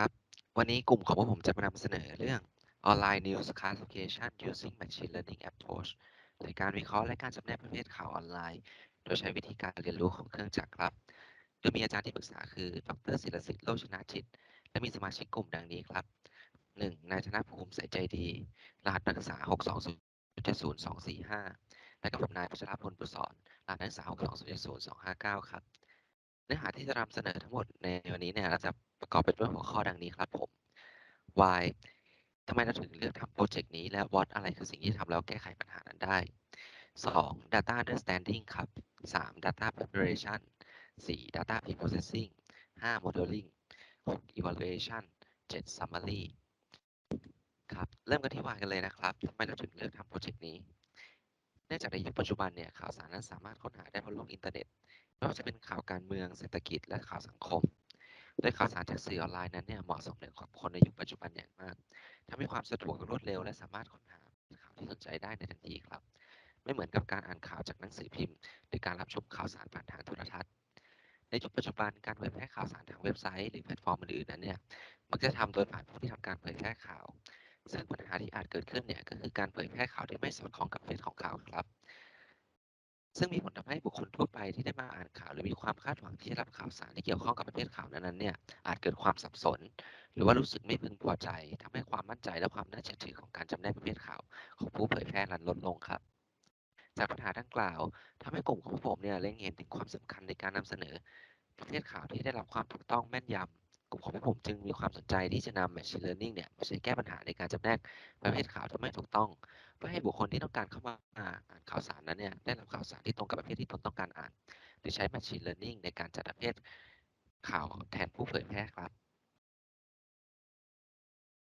ครับ วันนี้กลุ่มของพวกผมจะมานำเสนอเรื่อง Online News Classification Using Machine Learning Approach โดยการวิเคราะห์และการจำแนกประเภทข่าวออนไลน์ โดยใช้วิธีการเรียนรู้ของเครื่องจักรครับ โดยมีอาจารย์ที่ปรึกษาคือ ดรศิรศิษฐ์โลชนะจิต และมีสมาชิกกลุ่มดังนี้ครับ 1. นายธนภูมิใส่ใจดี รหัสนักศึกษา 620.245 และก็ผมนายพัชรพลปุศรรหัสนักศึกษา 620.259 ครับ เนื้อหาที่จะนำเสนอทั้งหมดในวันนี้เนี่ยเราจะ ประกอบไปด้วยหัวข้อดังนี้ครับผม why ทำไมเราถึงเลือกทำโปรเจกต์นี้ และ what อะไรคือสิ่งที่ทำแล้วแก้ไขปัญหานั้นได้ 2. data understanding ครับ 3. data preparation 4. data preprocessing 5. modeling 6. evaluation 7. summary ครับ เริ่มกันที่ why กันเลยนะครับทำไมเราถึงเลือกทำโปรเจกต์นี้ เนื่องจากในยุคปัจจุบันเนี่ยข่าวสารนั้นสามารถค้นหาได้บนโลกอินเทอร์เน็ตไม่ว่าจะเป็นข่าวการเมืองเศรษฐกิจและข่าวสังคม โดยข่าวสารจากสื่อออนไลน์นั้นเนี่ยเหมาะสมกับคนในยุคปัจจุบันอย่างมากทำให้ความสะดวกรวดเร็ว และสามารถค้นหาข่าวที่สนใจได้ในทันทีครับ ไม่เหมือนกับการอ่านข่าวจากหนังสือพิมพ์ หรือการรับชมข่าวสารผ่านทางโทรทัศน์ ในยุคปัจจุบันการเผยแพร่ข่าวสารทางเว็บไซต์หรือแพลตฟอร์มอื่นๆนั้นเนี่ยมักจะทำโดยผ่านผู้ที่ทำการเผยแพร่ข่าว ซึ่งปัญหาที่อาจเกิดขึ้นเนี่ยก็คือการเผยแพร่ข่าวที่ไม่สอดคล้องกับเฟซของข่าวครับ ซึ่งมีผลทำให้บุคคลทั่วไปที่ได้มาอ่านข่าว หรือมีความคาดหวังที่จะรับข่าวสารที่เกี่ยวข้องกับประเภทข่าวนั้นๆเนี่ยอาจเกิดความสับสน หรือว่ารู้สึกไม่พึงพอใจทำให้ความมั่นใจและความน่าเชื่อถือของการจำแนกประเภทข่าว ของผู้เผยแพร่นั้นลดลงครับ จากปัญหาดังกล่าวทำให้กลุ่มของผมเนี่ยเล็งเห็นถึงความสำคัญในการนำเสนอ ประเภทข่าวที่ได้รับความถูกต้องแม่นยำกลุ่มของผมจึงมีความสนใจที่จะนำ Machine Learning เนี่ยมาใช้แก้ปัญหาในการจำแนกประเภทข่าวที่ไม่ถูกต้อง เพื่อให้บุคคลที่ต้องการเข้ามาอ่านข่าวสารนั้นเนี่ยได้รับข่าวสารที่ตรงกับประเภทที่ตนต้องการอ่าน โดยใช้ Machine Learning ในการจัดประเภทข่าวแทนผู้เผยแพร่ครับ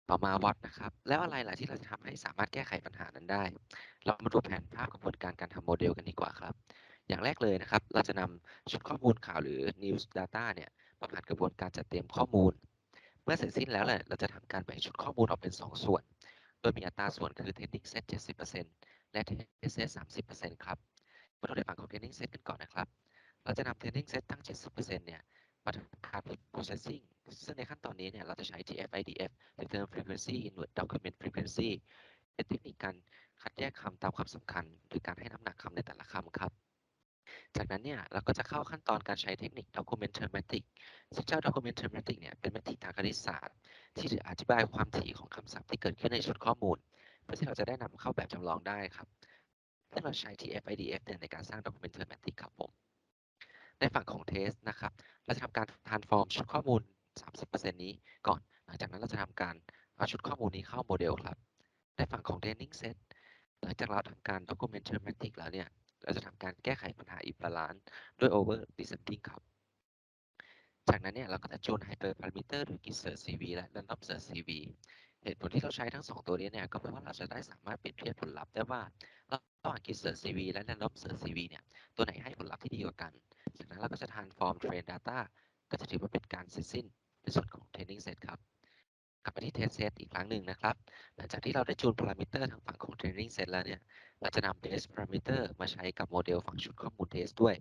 ต่อมา what นะครับ แล้วอะไรล่ะที่เราจะทำให้สามารถแก้ไขปัญหานั้นได้ เรามาดูแผนภาพกระบวนการการทำโมเดลกันดีกว่าครับ อย่างแรกเลยนะครับ เราจะนำชุดข้อมูลข่าวหรือ news data เนี่ยมาผ่านกระบวนการจัดเตรียมข้อมูล เมื่อเสร็จสิ้นแล้วแหละเราจะทำการแบ่งชุดข้อมูลออกเป็น 2 ส่วน โดยมีอัตราส่วนคือ training set 70%และ test set 30%ครับมาดูในฝั่งของ training set กันก่อนนะครับ เราจะนำ training set ทั้ง 70%เนี่ยมาทำการ processing ซึ่งในขั้นตอนนี้เนี่ยเราจะใช้ TF-IDF Return Frequency Inward Document Frequency เป็นเทคนิคการคัดแยกคำตามความสำคัญ หรือการให้น้ำหนักคำในแต่ละคำครับ จากนั้นเนี่ยเราก็จะเข้าขั้นตอนการใช้เทคนิค Documentometric ซึ่งเจ้า Documentometric เนี่ยเป็นเมทริกทางคณิตศาสตร์ ที่จะอธิบายความถี่ของคำศัพท์ที่เกิดขึ้นในชุดข้อมูล เพื่อที่เราจะได้นำเข้าแบบจำลองได้ครับซึ่งเราใช้ TF-IDF เนี่ยในการสร้าง Documentometric ครับผม ในฝั่งของ Test นะครับ เราจะทำการ transform ชุดข้อมูล 30%นี้ก่อน หลังจากนั้นเราจะทำการเอาชุดข้อมูลนี้เข้าโมเดลครับ ในฝั่งของ training set หลังจากเราทำการ documentometric แล้วเนี่ย เราจะทำการแก้ไขปัญหา imbalance ด้วย over descending ครับ จากนั้นเนี่ยเราก็จะจูน hyper parameter ด้วย git search cv และ random search cv เหตุผลที่เราใช้ทั้ง 2 ตัวนี้เนี่ยก็เพราะว่าเราจะได้สามารถเปรียบเทียบผลลัพธ์ได้ว่าระหว่าง git search cv และ random search cv เนี่ยตัวไหนให้ผลลัพธ์ที่ดีกว่ากัน จากนั้นเราก็จะ transform train data ก็จะถือว่าเป็นการเสร็จสิ้นในส่วนของ training set ครับ กลับมาที่ test set อีกครั้งหนึ่งนะครับ หลังจากที่เราได้จูนพารามิเตอร์ทางฝั่งของ training set แล้วเนี่ย เราจะนำ base parameter มาใช้กับโมเดลฝั่งชุดข้อมูล test ด้วย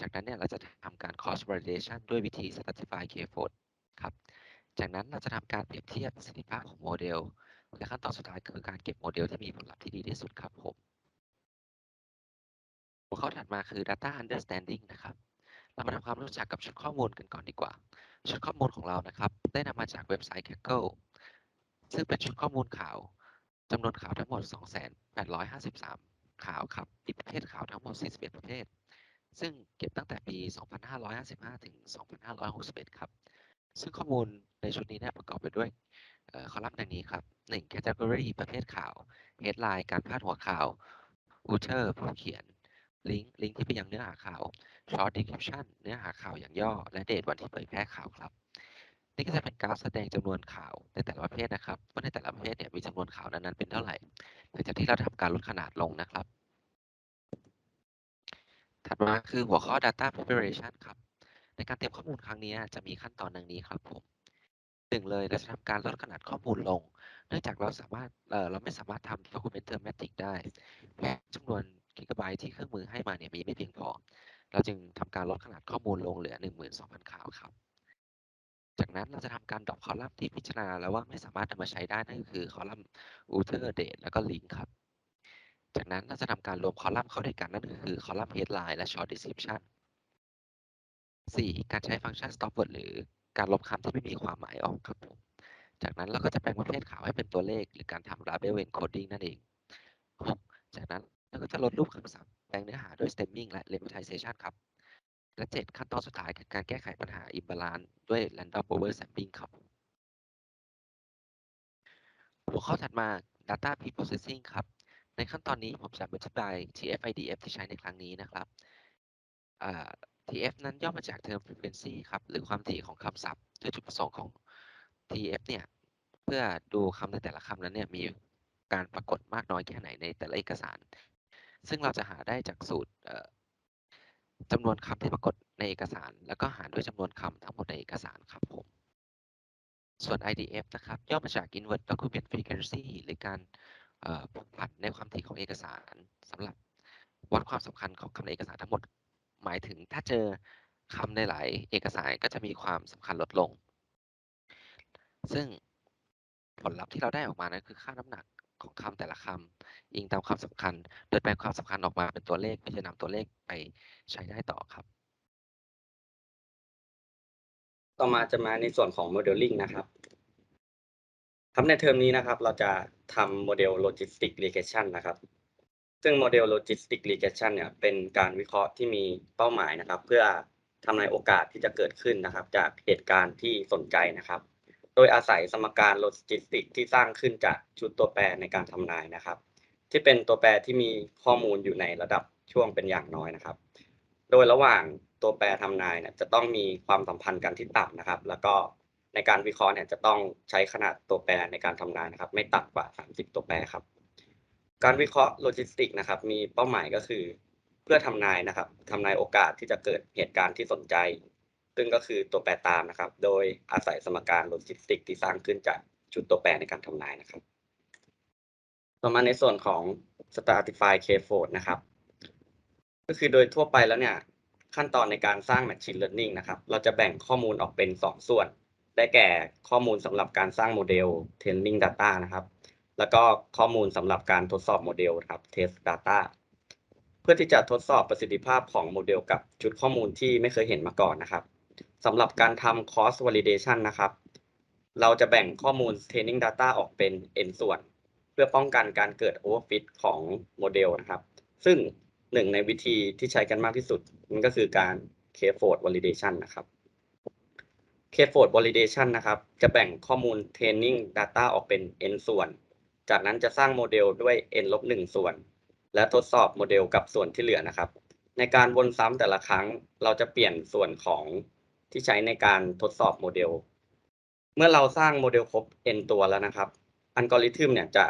จากนั้นเนี่ยเราจะทำการ cross validation ด้วยวิธี stratify k-fold ครับ จากนั้นเราจะทำการเปรียบเทียบประสิทธิภาพของโมเดล และขั้นตอนสุดท้ายคือการเก็บโมเดลที่มีผลลัพธ์ที่ดีที่สุดครับผม หัวข้อถัดมาคือ data understanding นะครับ เรามาทำความรู้จักกับชุดข้อมูลกันก่อนดีกว่า ชุดข้อมูลของเรานะครับ ได้นำมาจากเว็บไซต์ Kaggle ซึ่งเป็นชุดข้อมูลข่าวจำนวนข่าวทั้งหมด 2,853 ข่าวครับมีประเภทข่าวทั้งหมด 41 ประเภท ซึ่งเก็บตั้งแต่ปี 2555 ถึง 2561 ครับ ซึ่งข้อมูลในชุดนี้นี่ยประกอบไปด้วยคอลัมน์ดังนี้ครับ 1. category ประเภทข่าว headline การพาดหัวข่าว author ผู้เขียน ลิงก์ลิงก์ที่ไปยังเนื้อหาข่าว short description เนื้อหาข่าวอย่างย่อ และเดทวันที่เผยแพร่ข่าวครับ นี่ก็จะเป็นกราฟแสดงจำนวนข่าวในแต่ละประเภทนะครับว่าในแต่ละประเภทเนี่ยมีจำนวนข่าวนั้นๆเป็นเท่าไหร่หลังจากที่เราทำการลดขนาดลงนะครับ ถัดมาคือหัวข้อ data preparation ครับ ในการเตรียมข้อมูลครั้งนี้จะมีขั้นตอนดังนี้ครับผมหนึ่งเลยเราจะทำการลดขนาดข้อมูลลง เนื่องจากเราสามารถเอ่อเราไม่สามารถทำ documentometric ได้เพราะจำนวนกิกะไบต์ที่เครื่องมือให้มาเนี่ยมีไม่เพียงพอ เราจึงทำการลดขนาดข้อมูลลงเหลือ 12,000 ข่าวครับ จากนั้นเราจะทำการดรอปคอลัมน์ที่พิจารณาแล้วว่าไม่สามารถนำมาใช้ได้นั่นก็คือคอลัมน์ outer date แล้วก็ link ครับ จากนั้นเราจะทำการรวมคอลัมน์เข้าด้วยกันนั่นก็คือคอลัมน์ headline และ short description 4. การใช้ฟังก์ชัน stop word หรือการลบคำที่ไม่มีความหมายออกครับผมจากนั้นเราก็จะแปลงประเภทข่าวให้เป็นตัวเลข หรือการทำ label encoding นั่นเอง 6. จากนั้นเราก็จะลดรูปคำศัพท์ แปลงเนื้อหาด้วย stemming และ lemmatization ครับ และ 7 ขั้นตอนสุดท้ายคือการแก้ไขปัญหา imbalance ด้วย random oversampling ครับ หัวข้อถัดมา data pre-processing ครับ ในขั้นตอนนี้ผมจะอธิบาย TF-IDF ที่ใช้ในครั้งนี้นะครับ TF นั้นย่อมาจาก term frequency ครับ หรือความถี่ของคำศัพท์โดยจุดประสงค์ของ TF เนี่ย เพื่อดูคำในแต่ละคำนั้นเนี่ยมีการปรากฏมากน้อยแค่ไหนในแต่ละเอกสาร ซึ่งเราจะหาได้จากสูตรจำนวนคำที่ปรากฏในเอกสาร แล้วก็หารด้วยจำนวนคำทั้งหมดในเอกสารครับผม ส่วน IDF นะครับย่อมาจาก Invert Document Frequency หรือการเอ่อผกผันในความถี่ของเอกสารสำหรับวัดความสำคัญของคำในเอกสารทั้งหมด หมายถึงถ้าเจอคำในหลายเอกสารก็จะมีความสำคัญลดลง ซึ่งผลลัพธ์ที่เราได้ออกมานั้นคือค่าน้ำหนัก ของคำแต่ละคำอิงตามความสำคัญ โดยแปลความสำคัญออกมาเป็นตัวเลขเพื่อจะนำตัวเลขไปใช้ได้ต่อครับ ต่อมาจะมาในส่วนของโมเดลลิ่งนะครับครับในเทอมนี้นะครับ เราจะทำโมเดล Logistic Regression นะครับ ซึ่งโมเดล Logistic Regression เนี่ยเป็นการวิเคราะห์ที่มีเป้าหมายนะครับ เพื่อทำนายโอกาสที่จะเกิดขึ้นนะครับ จากเหตุการณ์ที่สนใจนะครับ ดยอาศัยสมการโลจิสติกที่สร้างขึ้นจากชุดตัวแปรในการทำนายนะครับ ที่เป็นตัวแปรที่มีข้อมูลอยู่ในระดับช่วงเป็นอย่างน้อยนะครับ โดยระหว่างตัวแปรทำนายเนี่ยจะต้องมีความสัมพันธ์กันที่ต่ำนะครับ แล้วก็ในการวิเคราะห์เนี่ยจะต้องใช้ขนาดตัวแปรในการทำนายนะครับ ไม่ต่ำกว่า 30 ตัวแปรครับ การวิเคราะห์โลจิสติกนะครับ มีเป้าหมายก็คือ เพื่อทำนายนะครับทำนายโอกาสที่จะเกิดเหตุการณ์ที่สนใจ ซึ่งก็คือตัวแปรตามนะครับ โดยอาศัยสมการโลจิสติกที่สร้างขึ้นจากชุดตัวแปรในการทำนายนะครับ ต่อมาในส่วนของ stratify k-fold นะครับ ก็คือโดยทั่วไปแล้วเนี่ย ขั้นตอนในการสร้าง Machine Learning นะครับ เราจะแบ่งข้อมูลออกเป็น 2 ส่วน ได้แก่ข้อมูลสำหรับการสร้างโมเดล Training Data นะครับ แล้วก็ข้อมูลสำหรับการทดสอบโมเดลครับ Test Data เพื่อที่จะทดสอบประสิทธิภาพของโมเดลกับชุดข้อมูลที่ไม่เคยเห็นมาก่อนนะครับ สำหรับการทำ Cross Validation นะครับ เราจะแบ่งข้อมูล Training Data ออกเป็น n ส่วน เพื่อป้องกันการเกิด Overfit ของโมเดลนะครับ ซึ่งหนึ่งในวิธีที่ใช้กันมากที่สุด มันก็คือการ K-fold validation นะครับ K-fold validation นะครับ จะแบ่งข้อมูล training data ออกเป็น n ส่วน จากนั้นจะสร้างโมเดลด้วย n ลบ1ส่วน และทดสอบโมเดลกับส่วนที่เหลือนะครับ ในการวนซ้ำแต่ละครั้ง เราจะเปลี่ยนส่วนของ ที่ใช้ในการทดสอบโมเดล เมื่อเราสร้างโมเดลครบ n ตัวแล้วนะครับอัลกอริทึมเนี่ยจะ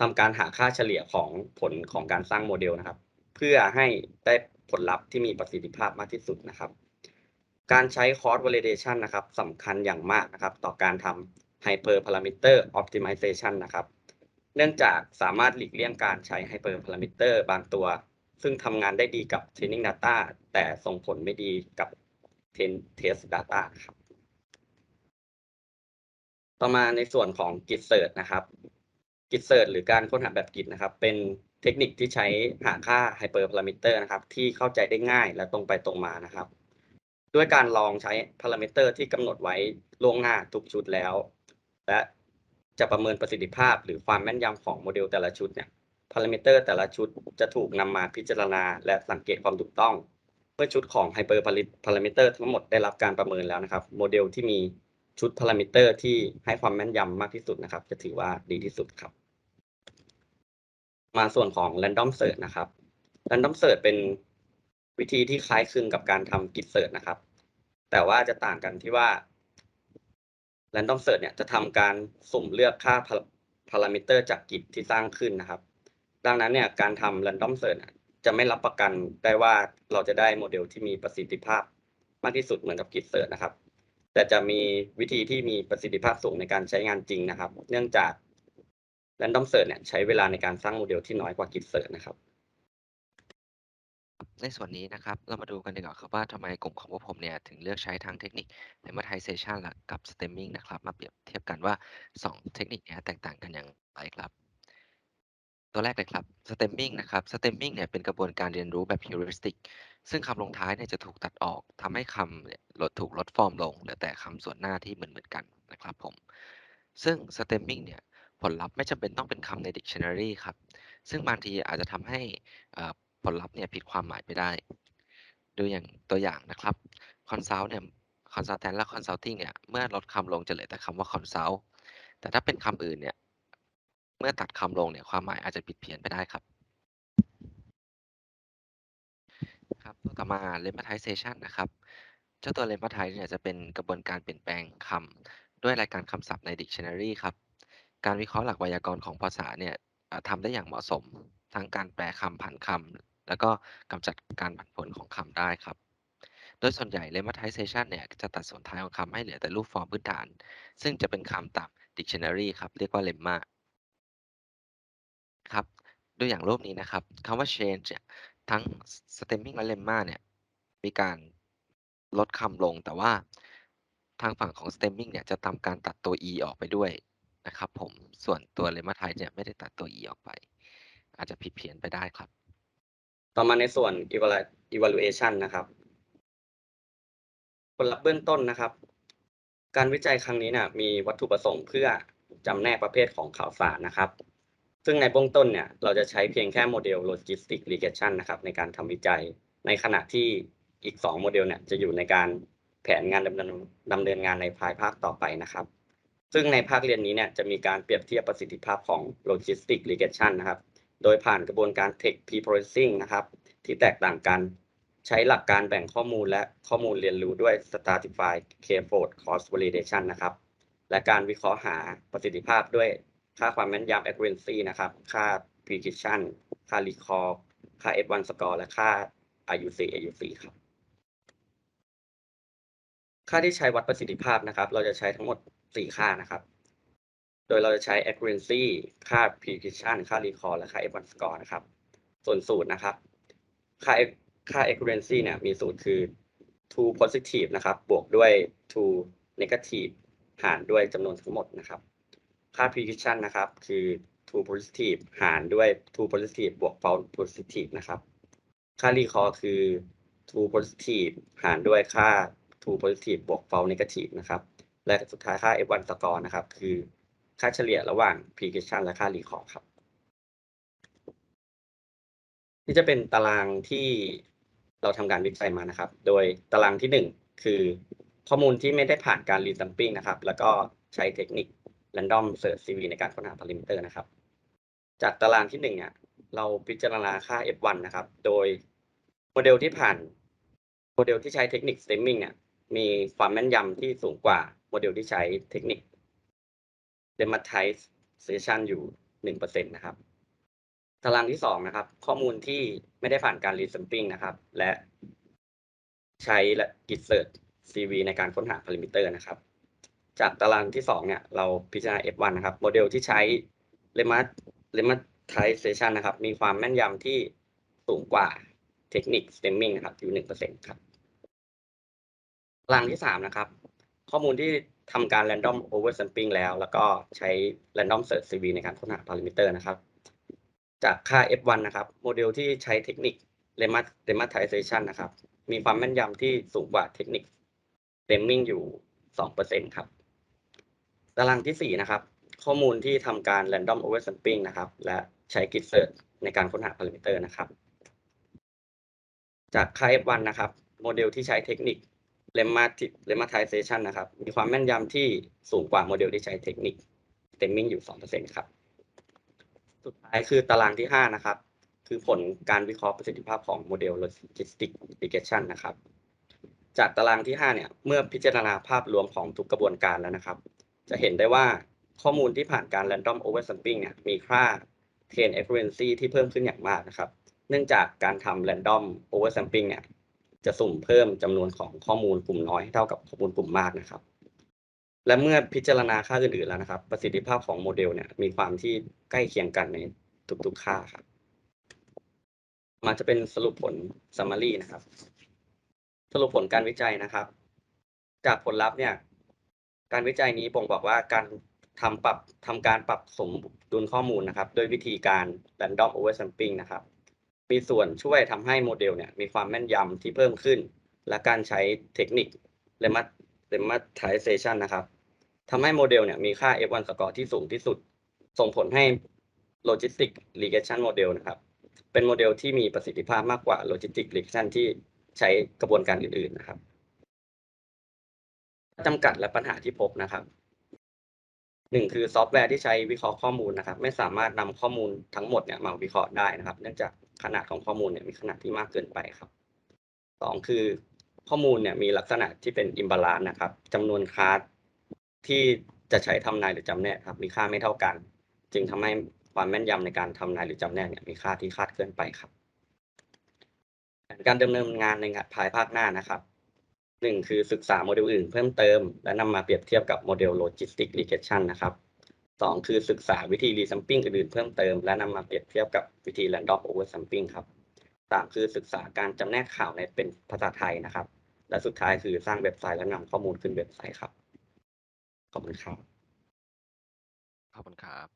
ทำการหาค่าเฉลี่ยของผลของการสร้างโมเดลนะครับ เพื่อให้ได้ผลลัพธ์ที่มีประสิทธิภาพมากที่สุดนะครับ การใช้ cross validation นะครับสำคัญอย่างมากนะครับ ต่อการทำ hyper parameter optimization นะครับ เนื่องจากสามารถหลีกเลี่ยงการใช้ hyper parameter บางตัว ซึ่งทำงานได้ดีกับ training data แต่ส่งผลไม่ดีกับ test data ครับ ต่อมาในส่วนของ Git Search นะครับ Git Search หรือการค้นหาแบบ Git นะครับ เป็นเทคนิคที่ใช้หาค่า hyper parameter นะครับ ที่เข้าใจได้ง่ายและตรงไปตรงมานะครับ ด้วยการลองใช้ parameter ที่กำหนดไว้ล่วงหน้าทุกชุดแล้ว และจะประเมินประสิทธิภาพ หรือความแม่นยำของโมเดลแต่ละชุดเนี่ย parameter แต่ละชุดจะถูกนำมาพิจารณาและสังเกตความถูกต้อง เมื่อชุดของ hyper parameter ทั้งหมดได้รับการประเมินแล้วนะครับ โมเดลที่มีชุดพารามิเตอร์ที่ให้ความแม่นยำมากที่สุดนะครับ จะถือว่าดีที่สุดครับ มาส่วนของ Random Search นะครับ Random Search เป็นวิธีที่คล้ายคลึงกับการทำ Git Search นะครับ แต่ว่าจะต่างกันที่ว่า Random Search เนี่ยจะทำการสุ่มเลือกค่าพารามิเตอร์จาก Git ที่สร้างขึ้นนะครับ ดังนั้นเนี่ยการทำ Random Search จะไม่รับประกันได้ว่าเราจะได้โมเดลที่มีประสิทธิภาพมากที่สุดเหมือนกับ Git Search นะครับ แต่จะมีวิธีที่มีประสิทธิภาพสูงในการใช้งานจริงนะครับ เนื่องจาก Random Search เนี่ยใช้เวลาในการสร้างโมเดลที่น้อยกว่า Git Search นะครับในส่วนนี้นะครับเรามาดูกันดีกว่าครับว่าทำไมกลุ่มของพวกผมเนี่ยถึงเลือกใช้ทั้งเทคนิค lemmatization กับ stemming นะครับ มาเปรียบเทียบกันว่า 2 เทคนิคนี้แตกต่างกันอย่างไรครับ ตัวแรกเลยครับ stemming นะครับ stemming เนี่ยเป็นกระบวนการเรียนรู้แบบ heuristic ซึ่งคำลงท้ายเนี่ยจะถูกตัดออกทำให้คำเนี่ยลดถูกลดฟอร์มลงเหลือแต่คำส่วนหน้าที่เหมือนเหมือนกันนะครับผม ซึ่ง stemming เนี่ยผลลัพธ์ไม่จำเป็นต้องเป็นคำใน dictionary ครับ ซึ่งบางทีอาจจะทำให้อ่อผลลัพธ์เนี่ยผิดความหมายไปได้ ดูอย่างตัวอย่างนะครับ consult เนี่ย consultant และ consulting เนี่ยเมื่อลดคำลงจะเหลือแต่คำว่า consult แต่ถ้าเป็นคำอื่นเนี่ย เมื่อตัดคำลงเนี่ยความหมายอาจจะผิดเพี้ยนไปได้ครับ ครับตัวต่อมา lemmatization นะครับ เจ้าตัว lemmatize เนี่ยจะเป็นกระบวนการเปลี่ยนแปลงคำด้วยรายการคำศัพท์ใน dictionary ครับ การวิเคราะห์หลักไวยากรณ์ของภาษาเนี่ยทำได้อย่างเหมาะสม ทั้งการแปลคำผันคำแล้วก็กำจัดการผันผวนของคำได้ครับโดยส่วนใหญ่ lemmatization เนี่ยจะตัดส่วนท้ายของคำให้เหลือแต่รูปฟอร์มพื้นฐาน ซึ่งจะเป็นคำตาม dictionary ครับ เรียกว่า lemma ครับ ดูอย่างรูปนี้นะครับคำว่า change เนี่ยทั้ง stemming และ lemma เนี่ย มีการลดคำลง แต่ว่าทางฝั่งของ stemming เนี่ยจะทำการตัดตัว e ออกไปด้วยนะครับ ผม ส่วนตัว lemmatized เนี่ยไม่ได้ตัดตัว e ออกไป อาจจะผิดเพี้ยนไปได้ครับ ต่อมาในส่วน evaluation นะครับผลลัพธ์เบื้องต้นนะครับ การวิจัยครั้งนี้นี่ยมีวัตถุประสงค์เพื่อจำแนกประเภทของข่าวสารนะครับ ซึ่งในเบื้องต้นเนี่ยเราจะใช้เพียงแค่โมเดล logistic regression นะครับในการทำวิจัย ในขณะที่อีก 2 โมเดลเนี่ยจะอยู่ในการแผนงานดำเนินดำเนินงานในภายภาคต่อไปนะครับ ซึ่งในภาคเรียนนี้เนี่ยจะมีการเปรียบเทียบประสิทธิภาพของ logistic regression นะครับ โดยผ่านกระบวนการ text pre-processing นะครับ ที่แตกต่างกันใช้หลักการแบ่งข้อมูลและข้อมูลเรียนรู้ด้วย stratified k-fold cross validation นะครับ และการวิเคราะห์หาประสิทธิภาพด้วย ค่าความแม่นยำ accuracy นะครับ ค่า precision ค่า recall ค่า F1 score และค่า IUC AUC ครับ ค่าที่ใช้วัดประสิทธิภาพนะครับ เราจะใช้ทั้งหมด 4 ค่านะครับ โดยเราจะใช้ accuracy ค่า precision ค่า recall และค่า F1 score นะครับ ส่วนสูตรนะครับ ค่าค่า accuracy เนี่ยมีสูตรคือ true positive นะครับ บวกด้วย true negative หารด้วยจำนวนทั้งหมดนะครับ ค่า precision นะครับ คือ true positive หารด้วย true positive บวก false positive นะครับ ค่า recall คือ true positive หารด้วยค่า true positive บวก false negative นะครับ และสุดท้ายค่า F1 score นะครับ คือค่าเฉลี่ยระหว่าง precision และค่า recall ครับนี่จะเป็นตารางที่เราทำการวิจัยมานะครับ โดยตารางที่หนึ่งคือข้อมูลที่ไม่ได้ผ่านการรีซัมปิ้งนะครับ แล้วก็ใช้เทคนิค Random Search CV ในการค้นหาพารามิเตอร์นะครับ จากตารางที่หนึ่งเนี่ยเราพิจารณาค่า F1 นะครับ โดยโมเดลที่ผ่านโมเดลที่ใช้เทคนิค Stemming เนี่ยมีความแม่นยำที่สูงกว่าโมเดลที่ใช้เทคนิค Lemmatization อยู่หนึ่งเปอร์เซ็นต์นะครับ ตารางที่สองนะครับ ข้อมูลที่ไม่ได้ผ่านการรีซัมปิ้งนะครับ และใช้และกิจเสิร์ช CV ในการค้นหาพารามิเตอร์นะครับ จากตารางที่สองเนี่ยเราพิจารณา F1 นะครับ โมเดลที่ใช้ Lemmat Lemmatization นะครับ มีความแม่นยำที่สูงกว่าเทคนิค Stemming นะครับอยู่หนึ่งเปอร์เซ็นต์ครับตารางที่สามนะครับ ข้อมูลที่ทำการ random oversampling แล้ว แล้วก็ใช้ random search CV ในการค้นหาพารามิเตอร์นะครับ จากค่า F1 นะครับ โมเดลที่ใช้เทคนิค Lemmat Lemmatization นะครับ มีความแม่นยำที่สูงกว่าเทคนิค Stemming อยู่ 2%ครับ ตารางที่ 4 นะครับ ข้อมูลที่ทำการ random oversampling นะครับ และใช้ git search ในการค้นหาพารามิเตอร์นะครับ จากค่า F1 นะครับ โมเดลที่ใช้เทคนิค Lemmatization นะครับ มีความแม่นยำที่สูงกว่าโมเดลที่ใช้เทคนิค Stemming อยู่ 2%ครับ สุดท้ายคือตารางที่ 5 นะครับ คือผลการวิเคราะห์ประสิทธิภาพของโมเดล Logistic Regression นะครับ จากตารางที่ 5 เนี่ย เมื่อพิจารณาภาพรวมของทุกกระบวนการแล้วนะครับ จะเห็นได้ว่าข้อมูลที่ผ่านการ Random Oversampling เนี่ยมีค่า Train Accuracy ที่เพิ่มขึ้นอย่างมากนะครับ เนื่องจากการทำ Random Oversampling เนี่ยจะสุ่มเพิ่มจำนวนของข้อมูลกลุ่มน้อยให้เท่ากับข้อมูลกลุ่มมากนะครับ และเมื่อพิจารณาค่าอื่นๆแล้วนะครับ ประสิทธิภาพของโมเดลเนี่ยมีความที่ใกล้เคียงกันในทุกๆค่าครับมาจะเป็นสรุปผล summary นะครับ สรุปผลการวิจัยนะครับ จากผลลัพธ์เนี่ย การวิจัยนี้บ่งบอกว่าการทำปรับทำการปรับสมดุลข้อมูลนะครับด้วยวิธีการ random oversampling นะครับ มีส่วนช่วยทำให้โมเดลเนี่ยมีความแม่นยำที่เพิ่มขึ้น และการใช้เทคนิค lemmat lemmatization นะครับทำให้โมเดลเนี่ยมีค่า F1 score ที่สูงที่สุด ส่งผลให้ logistic regression model นะครับ เป็นโมเดลที่มีประสิทธิภาพมากกว่า logistic regression ที่ใช้กระบวนการอื่นๆนะครับ จำกัดและปัญหาที่พบนะครับหนึ่งคือซอฟต์แวร์ที่ใช้วิเคราะห์ข้อมูลนะครับ ไม่สามารถนำข้อมูลทั้งหมดเนี่ยมาวิเคราะห์ได้นะครับ เนื่องจากขนาดของข้อมูลเนี่ยมีขนาดที่มากเกินไปครับสองคือข้อมูลเนี่ยมีลักษณะที่เป็นอิมบาลานนะครับจำนวนคลาสที่จะใช้ทำนายหรือจำแนกครับ มีค่าไม่เท่ากัน จึงทำให้ความแม่นยำในการทำนายหรือจำแนกเนี่ยมีค่าที่คาดเคลื่อนไปครับ การดำเนินงานในภายภาคหน้านะครับ หนึ่งคือศึกษาโมเดลอื่นเพิ่มเติม และนำมาเปรียบเทียบกับโมเดลโลจิสติกรีเกชันนะครับสองคือศึกษาวิธีรีซัมปิ้งอื่นๆเพิ่มเติม และนำมาเปรียบเทียบกับวิธี random oversampling ครับสามคือศึกษาการจำแนกข่าวในเป็นภาษาไทยนะครับ และสุดท้ายคือสร้างเว็บไซต์และนำข้อมูลขึ้นเว็บไซต์ครับ ขอบคุณครับ ขอบคุณครับ